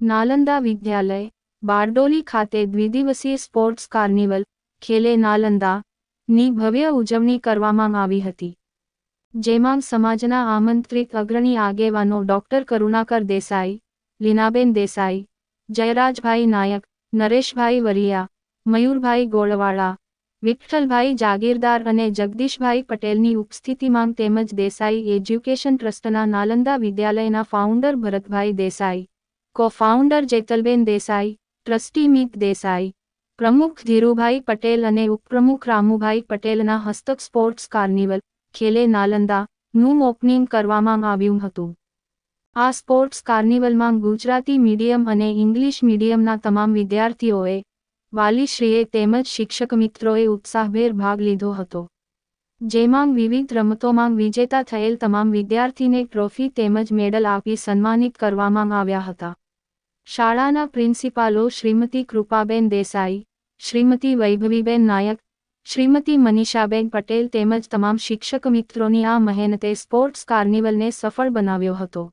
નાલંદા વિદ્યાલય, બારડોલી ખાતે દ્વિદિવસીય sports carnival Khele Nalanda ની ભવ્ય ઉજવણી કરવામાં આવી હતી. જેમાં સમાજના આમંત્રિત અગ્રણી આગેવાનો ડોક્ટર કરુણાકર દેસાઈ, લીનાબેન દેસાઈ, જયરાજભાઈ નાયક, નરેશભાઈ વરિયા, મયુરભાઈ ગોળવાળા, વિઠ્ઠલભાઈ જાગીરદાર અને જગદીશભાઈ પટેલની ઉપસ્થિતિમાં તેમજ દેસાઈ એજ્યુકેશન ટ્રસ્ટના નાલંદા વિદ્યાલયના founder Bharatbhai Desai co founder Jetalben Desai, trustee Mit Desai, પ્રમુખ ધીરુભાઈ પટેલ અને ઉપપ્રમુખ રામુભાઈ પટેલના હસ્તક સ્પોર્ટ્સ કાર્નિવલ, ખેલે નાલંદા, નું ઓપનિંગ કરવામાં આવ્યું હતું. આ સ્પોર્ટ્સ કાર્નિવલમાં ગુજરાતી મીડિયમ અને ઇંગ્લિશ મીડિયમના તમામ વિદ્યાર્થીઓએ વાલીશ્રીએ તેમજ શિક્ષક મિત્રોએ ઉત્સાહભેર ભાગ લીધો હતો. જેમાં વિવિધ રમતોમાં વિજેતા થયેલ તમામ વિદ્યાર્થીને ટ્રોફી તેમજ મેડલ આપી સન્માનિત કરવામાં આવ્યા હતા. શાળાના પ્રિન્સિપાલો શ્રીમતી કૃપાબેન દેસાઈ, શ્રીમતી વૈભવીબેન નાયક, શ્રીમતી મનીષાબેન પટેલ તેમજ તમામ શિક્ષક મિત્રોની આ મહેનતે સ્પોર્ટ્સ કાર્નિવલને સફળ બનાવ્યો હતો.